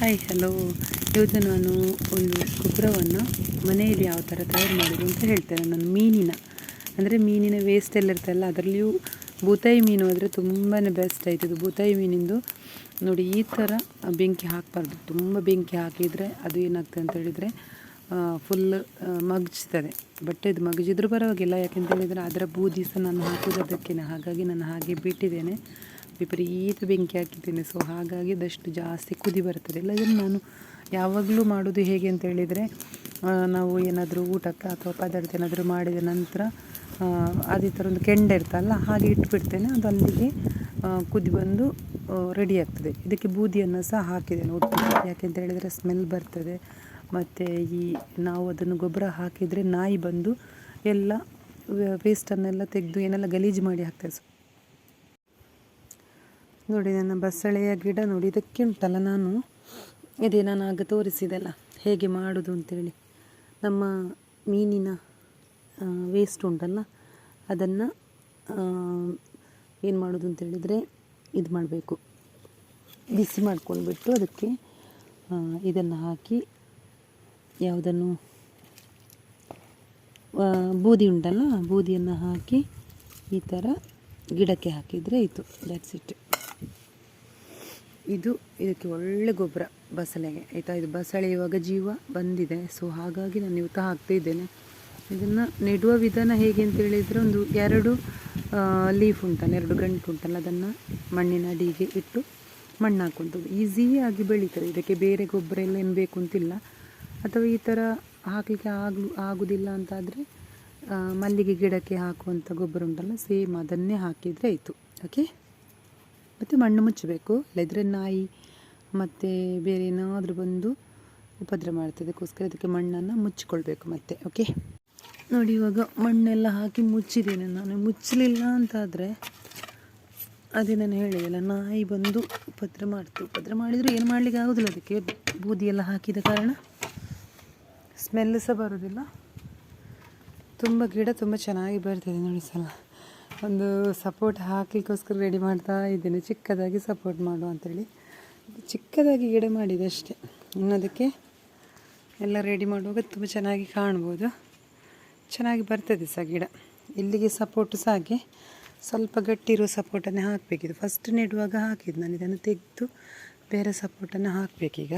Hi hello ಇವತ್ತು ನಾನು ಒಂದು ಗೊಬ್ಬರವನ್ನು ಮನೆಯಲ್ಲಿ ಯಾವ ಥರ ತಯಾರು ಮಾಡೋದು ಅಂತ ಹೇಳ್ತೇನೆ. ನಾನು ಮೀನಿನ. ಅಂದರೆ ಮೀನಿನ ವೇಸ್ಟ್ ಎಲ್ಲ ಇರ್ತಲ್ಲ ಅದರಲ್ಲಿಯೂ ಬೂತಾಯಿ ಮೀನು ಆದರೆ ತುಂಬಾ ಬೆಸ್ಟ್ ಆಯ್ತದು ಬೂತಾಯಿ ಮೀನಿಂದು ನೋಡಿ ಈ ಥರ ಬೆಂಕಿ ಹಾಕಬಾರ್ದು. ತುಂಬ ಬೆಂಕಿ ಹಾಕಿದರೆ ಅದು ಏನಾಗ್ತದೆ ಅಂತ ಹೇಳಿದರೆ ಫುಲ್ ಮಗ್ಜ್ತದೆ ಬಟ್ ಇದು ಮಗಜಿದ್ರೂ ಪರವಾಗಿಲ್ಲ. ಯಾಕೆಂತ ಹೇಳಿದರೆ ಅದರ ಬೂದಿ ಸಹ ನಾನು ಹಾಕೋದು ಹಾಗಾಗಿ ನಾನು ಹಾಗೆ ಬಿಟ್ಟಿದ್ದೇನೆ. ವಿಪರೀತ ಬೆಂಕಿ ಹಾಕಿದ್ದೇನೆ. ಸೊ ಹಾಗಾಗಿ ಅದಷ್ಟು ಜಾಸ್ತಿ ಕುದಿ ಬರ್ತದೆ. ಇಲ್ಲದ್ರೆ ನಾನು ಯಾವಾಗಲೂ ಮಾಡೋದು ಹೇಗೆ ಅಂತ ಹೇಳಿದರೆ ನಾವು ಏನಾದರೂ ಊಟಕ್ಕೆ ಅಥವಾ ಪದಾರ್ಥ ಏನಾದರೂ ಮಾಡಿದ ನಂತರ ಅದೇ ಥರ ಒಂದು ಕೆಂಡ ಇರ್ತಲ್ಲ ಹಾಗೆ ಇಟ್ಬಿಡ್ತೇನೆ. ಅದು ಅಲ್ಲಿಗೆ ಕುದಿ ಬಂದು ರೆಡಿ ಆಗ್ತದೆ. ಇದಕ್ಕೆ ಬೂದಿಯನ್ನು ಸಹ ಹಾಕಿದ್ದೇನೆ. ಯಾಕೆ ಯಾಕೆಂತ ಹೇಳಿದರೆ ಸ್ಮೆಲ್ ಬರ್ತದೆ. ಮತ್ತು ಈ ನಾವು ಅದನ್ನು ಗೊಬ್ಬರ ಹಾಕಿದರೆ ನಾಯಿ ಬಂದು ಎಲ್ಲ ವೇಸ್ಟನ್ನೆಲ್ಲ ತೆಗೆದು ಏನೆಲ್ಲ ಗಲೀಜು ಮಾಡಿ ಹಾಕ್ತದೆ ನೋಡಿ, ನನ್ನ ಬಸಳೆಯ ಗಿಡ ನೋಡಿ ಇದಕ್ಕೆ ಉಂಟಲ್ಲ ನಾನು ಇದೇ ನಾನು ಆಗ ತೋರಿಸಿದೆಲ್ಲ ಹೇಗೆ ಮಾಡೋದು ಅಂತೇಳಿ. ನಮ್ಮ ಮೀನಿನ ವೇಸ್ಟ್ ಉಂಟಲ್ಲ, ಅದನ್ನು ಏನು ಮಾಡೋದು ಅಂತೇಳಿದರೆ ಇದು ಮಾಡಬೇಕು. ಬಿಸಿ ಮಾಡ್ಕೊಂಡ್ಬಿಟ್ಟು ಅದಕ್ಕೆ ಇದನ್ನು ಹಾಕಿ ಯಾವುದನ್ನು ಬೂದಿ ಉಂಟಲ್ಲ ಬೂದಿಯನ್ನು ಹಾಕಿ ಈ ಥರ ಗಿಡಕ್ಕೆ ಹಾಕಿದರೆ ಇತ್ತು ದ್ಯಾಟ್ಸ್ ಇಟ್ ಇದು ಇದಕ್ಕೆ ಒಳ್ಳೆ ಗೊಬ್ಬರ ಬಸಳೆಗೆ, ಆಯಿತಾ? ಇದು ಬಸಳೆ ಇವಾಗ ಜೀವ ಬಂದಿದೆ. ಸೊ ಹಾಗಾಗಿ ನಾನು ಇವತ್ತು ಹಾಕ್ತಾ ಇದ್ದೇನೆ. ಇದನ್ನು ನೆಡುವ ವಿಧಾನ ಹೇಗೆ ಅಂತ ಹೇಳಿದರೆ ಒಂದು ಎರಡು ಲೀಫ್ ಉಂಟಲ್ಲ, ಎರಡು ಗಂಟು ಉಂಟಲ್ಲ, ಅದನ್ನು ಮಣ್ಣಿನ ಅಡಿಗೆ ಇಟ್ಟು ಮಣ್ಣು ಹಾಕೊಂಡು ಈಸಿಯಾಗಿ ಬೆಳೀತದೆ. ಇದಕ್ಕೆ ಬೇರೆ ಗೊಬ್ಬರ ಎಲ್ಲ ಏನು ಬೇಕು ಅಂತಿಲ್ಲ. ಅಥವಾ ಈ ಥರ ಹಾಕಲಿಕ್ಕೆ ಆಗು ಆಗೋದಿಲ್ಲ ಅಂತಾದರೆ ಮಲ್ಲಿಗೆ ಗಿಡಕ್ಕೆ ಹಾಕುವಂಥ ಗೊಬ್ಬರ ಉಂಟಲ್ಲ, ಸೇಮ್ ಅದನ್ನೇ ಹಾಕಿದರೆ ಆಯಿತು. ಓಕೆ ಮತ್ತು ಮಣ್ಣು ಮುಚ್ಚಬೇಕು. ಇಲ್ಲದ್ರೆ ನಾಯಿ ಮತ್ತು ಬೇರೆ ಏನಾದರೂ ಬಂದು ಉಪದ್ರ ಮಾಡ್ತದೆ. ಅದಕ್ಕೋಸ್ಕರ ಅದಕ್ಕೆ ಮಣ್ಣನ್ನು ಮುಚ್ಚಿಕೊಳ್ಬೇಕು ಮತ್ತೆ ಓಕೆ ನೋಡಿ ಇವಾಗ ಮಣ್ಣೆಲ್ಲ ಹಾಕಿ ಮುಚ್ಚಿದ್ದೇನೆ ನಾನು. ಮುಚ್ಚಲಿಲ್ಲ ಅಂತಾದರೆ ಅದೇ ನಾನು ಹೇಳಿದೆಲ್ಲ, ನಾಯಿ ಬಂದು ಉಪದ್ರ ಮಾಡ್ತು. ಉಪದ್ರ ಮಾಡಿದರೆ ಏನು ಮಾಡಲಿಕ್ಕೆ ಆಗೋದಿಲ್ಲ ಅದಕ್ಕೆ. ಬೂದಿಯೆಲ್ಲ ಹಾಕಿದ ಕಾರಣ ಸ್ಮೆಲ್ ಸಹ ಬರೋದಿಲ್ಲ. ತುಂಬ ಗಿಡ ತುಂಬ ಚೆನ್ನಾಗಿ ಬರ್ತದೆ ನೋಡಿ ಸಲ. ಒಂದು ಸಪೋರ್ಟ್ ಹಾಕಲಿಕ್ಕೋಸ್ಕರ ರೆಡಿ ಮಾಡ್ತಾ ಇದ್ದೇನೆ. ಚಿಕ್ಕದಾಗಿ ಸಪೋರ್ಟ್ ಮಾಡು ಅಂತೇಳಿ. ಚಿಕ್ಕದಾಗಿ ಗಿಡ ಮಾಡಿದೆ ಅಷ್ಟೇ. ಇನ್ನು ಅದಕ್ಕೆ ಎಲ್ಲ ರೆಡಿ ಮಾಡುವಾಗ ತುಂಬ ಚೆನ್ನಾಗಿ ಕಾಣ್ಬೋದು. ಚೆನ್ನಾಗಿ ಬರ್ತದೆ ಸಹ ಗಿಡ. ಇಲ್ಲಿಗೆ ಸಪೋರ್ಟ್ ಸಹ ಹಾಗೆ. ಸ್ವಲ್ಪ ಗಟ್ಟಿ ಇರೋ ಸಪೋರ್ಟನ್ನೇ ಹಾಕಬೇಕಿದು. ಫಸ್ಟ್ ನೆಡುವಾಗ ಹಾಕಿದ್ದು ನಾನು. ಇದನ್ನು ತೆಗೆದು ಬೇರೆ ಸಪೋರ್ಟನ್ನು ಹಾಕಬೇಕೀಗ.